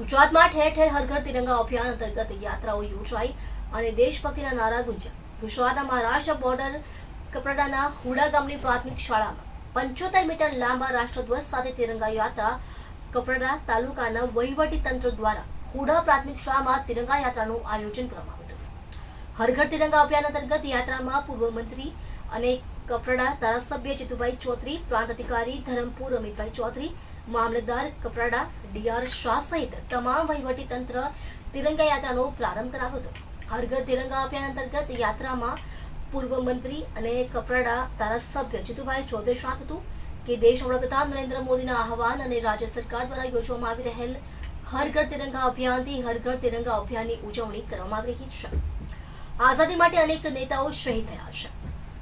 ગુજરાતમાં ઠેર ઠેર હર ઘર તિરંગા અભિયાન અંતર્ગત યાત્રાઓ યોજાઈ અને દેશભક્તિના નારા ગુંજ્યા. ગુજરાતના મહારાષ્ટ્ર બોર્ડર કપરાડાના હુડા ગામની પ્રાથમિક શાળામાં પંચોતેર મીટર લાંબા રાષ્ટ્રધ્વજ સાથે તિરંગા યાત્રા કપરાડા તાલુકાના વહીવટી તંત્ર દ્વારા હુડા પ્રાથમિક શાળામાં તિરંગા યાત્રાનું આયોજન કરવામાં આવ્યું. હતું હર તિરંગા અભિયાન અંતર્ગત યાત્રામાં પૂર્વ મંત્રી અને કપરાડા ધારાસભ્ય જીતુભાઈ ચૌધરી પ્રાંત અધિકારી ધરમપુર અમિતભાઈ ચૌધરી મામલતદાર કપરાડા, ડીઆર શાહ સહિત તમામ વહીવટી તંત્ર તિરંગા યાત્રાનો પ્રારંભ કરાવ્યો હતો. હર ઘર તિરંગા અભિયાન અંતર્ગત યાત્રામાં પૂર્વ મંત્રી અને કપરાડા ધારાસભ્ય જીતુભાઈ ચૌધરી શાહ હતું કે દેશ વડાપ્રધાન નરેન્દ્ર મોદીના આહવાન અને રાજ્ય સરકાર દ્વારા યોજવામાં આવી રહેલ હર ઘર તિરંગા અભિયાનથી હર ઘર તિરંગા અભિયાનની ઉજવણી કરવામાં આવી રહી છે. આઝાદી માટે અનેક નેતાઓ શહીદ થયા છે.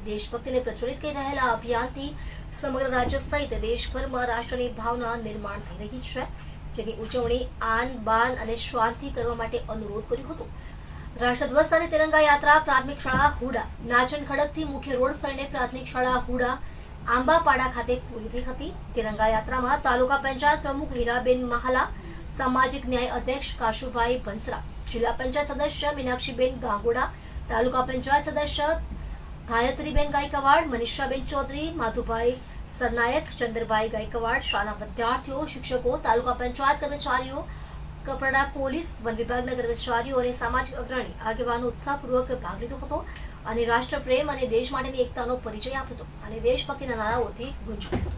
દેશભક્તિને પ્રજ્વલિત કરી રહેલા અભિયાનથી સમગ્ર રાજ્ય સહિત દેશભરમાં રાષ્ટ્રની ભાવના નિર્માણ થઈ રહી છે. જેની ઉજવણી આન, બાન અને શાંતિ કરવા માટે અનુરોધ કર્યો હતો. રાષ્ટ્રધ્વજ સાથે તિરંગા યાત્રા, પ્રાથમિક શાળા હુડા. નાચન ખડકથી મુખ્ય રોડ ફરીને પ્રાથમિક શાળા હુડા. આંબાપાડા ખાતે પૂરી થઈ હતી. તિરંગા યાત્રામાં તાલુકા પંચાયત પ્રમુખ હીરાબેન મહાલા, સામાજિક ન્યાય અધ્યક્ષ કાશુભાઈ બંસરા જિલ્લા પંચાયત સદસ્ય મીનાક્ષીબેન ગાંગોડા, તાલુકા પંચાયત સદસ્ય ગાયત્રીબેન ગાયકવાડ, મનીષાબેન ચૌધરી, માધુભાઈ સરનાયક, ચંદ્રભાઈ ગાયકવાડ, શાળાના વિદ્યાર્થીઓ, શિક્ષકો, તાલુકા પંચાયત કર્મચારીઓ, કપરાડા પોલીસ, વન વિભાગના કર્મચારીઓ અને સામાજિક અગ્રણી આગેવાનો ઉત્સાહપૂર્વક ભાગ લીધો હતો અને રાષ્ટ્રપ્રેમ અને દેશ માટેની એકતાનો પરિચય આપ્યો હતો અને દેશભક્તિના નારાઓથી ગુંજવાયો હતો.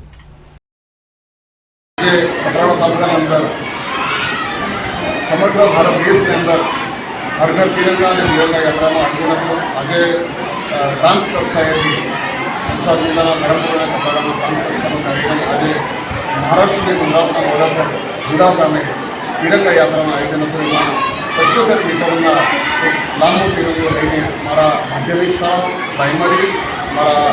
સમગ્ર ભારત દેશની અંદર હર ઘર તિરંગા અને તિરંગા યાત્રાનું આજે પ્રાંત કક્ષાએથી વલસાડ જિલ્લાના ધરમપુરના અને પ્રાંત કક્ષાનો કાર્યક્રમ આજે મહારાષ્ટ્ર અને ગુજરાતના બોર્ડર પર ગુડા ગામે તિરંગા યાત્રાનું આયોજન હતું. એમાં પંચોતેર મીટરના એક લાંબો તિરંગો લઈને મારા માધ્યમિક શાળા પ્રાઇમરી, મારા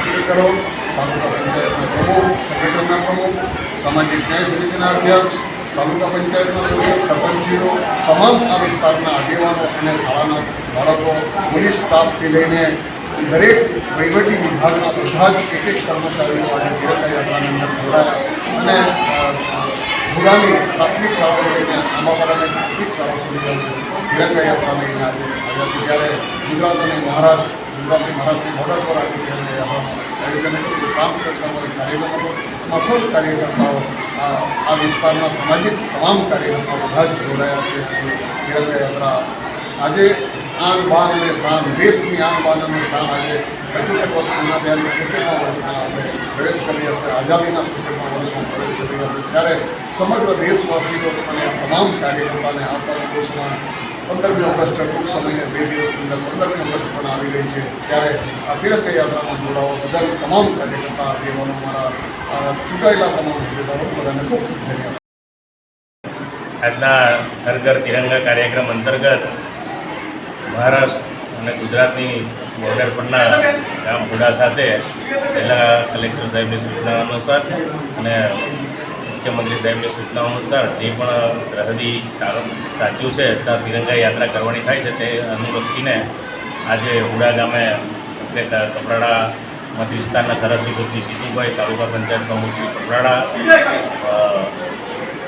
સ્પીકરો તાલુકા પંચાયતના પ્રમુખ સેક્રેટરીના પ્રમુખ, સામાજિક ન્યાય સમિતિના અધ્યક્ષ તાલુકા પંચાયતના સરપંચશ્રીઓ, તમામ આ વિસ્તારના આગેવાનો અને શાળાના બાળકો, પોલીસ સ્ટાફથી લઈને દરેક વહીવટી વિભાગના બધા જ એક એક કર્મચારીઓ આજે તિરંગા યાત્રાની અંદર જોડાયા. અને ભૂલાની પ્રાથમિક શાળાઓ લઈને આંબાપાડાની પ્રાથમિક શાળા સુધી તિરંગા યાત્રા લઈને આજે આવ્યા છે ત્યારે ગુજરાત અને મહારાષ્ટ્ર ગુજરાતની મહારાષ્ટ્રની બોર્ડર પર આજે તિરંગા યાત્રાનું આયોજન હતું કક્ષાનો એક કાર્યક્રમ હતો એમાં કાર્યકર્તાઓ આ વિસ્તારના સામાજિક તમામ કાર્યકર્તાઓ બધા જ જોડાયા છે. તિરંગા યાત્રા આજે આન બાન અને શાન, દેશની આન બાન અને શાન આજે પંચોતેર વર્ષ પૂર્ણ થયા છોતેરમાં વર્ષમાં આપણે પ્રવેશ કર્યા રહ્યા છે. આઝાદીના છોતેરમાં વર્ષમાં પ્રવેશ કરી રહ્યા ત્યારે સમગ્ર દેશવાસીઓ અને તમામ કાર્યકર્તાને આવતા દિવસોમાં પંદરમી ઓગસ્ટ ટૂંક સમયે બે દિવસની અંદર પંદરમી ઓગસ્ટ પણ આવી રહી છે. ત્યારે આ તીર્થયાત્રામાં યાત્રામાં જોડાવા બદલ તમામ કાર્યકર્તા, આગેવાનો મારા ચૂંટાયેલા તમામ હોદ્દેદારો બધાને ખૂબ ધન્યવાદ. આજના હર ઘર તિરંગા કાર્યક્રમ અંતર્ગત મહારાષ્ટ્ર અને ગુજરાતની બોર્ડર પરના ગામ ભુડા ખાતે જિલ્લા કલેક્ટર સાહેબની સૂચના અનુસાર અને મુખ્યમંત્રી સાહેબની સૂચના અનુસાર જે પણ સરહદી સાચું છે, ત્યાં તિરંગા યાત્રા કરવાની થાય છે, તે અનુલક્ષીને આજે હુડા ગામે, એટલે કપરાડા મત વિસ્તારના ધારાસભ્ય શ્રી જીતુભાઈ તાલુકા પંચાયત પ્રમુખ શ્રી કપરાડા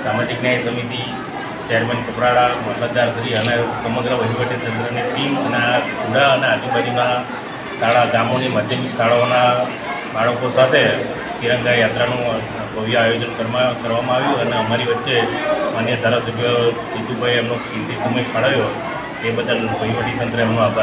સામાજિક ન્યાય સમિતિ ચેરમેન કપરાડા મામલતદારશ્રી અને સમગ્ર વહીવટી તંત્રની ટીમ અને આ કુડા અને આજુબાજુના શાળા ગામોની માધ્યમિક શાળાઓના બાળકો સાથે તિરંગા યાત્રાનું ભવ્ય આયોજન કરવા- કરવામાં આવ્યું અને અમારી વચ્ચે માન્ય ધારાસભ્ય જીતુભાઈ એમનો કિંમતી સમય ફાળવ્યો. એ બદલ વહીવટીતંત્ર એમનો આભાર.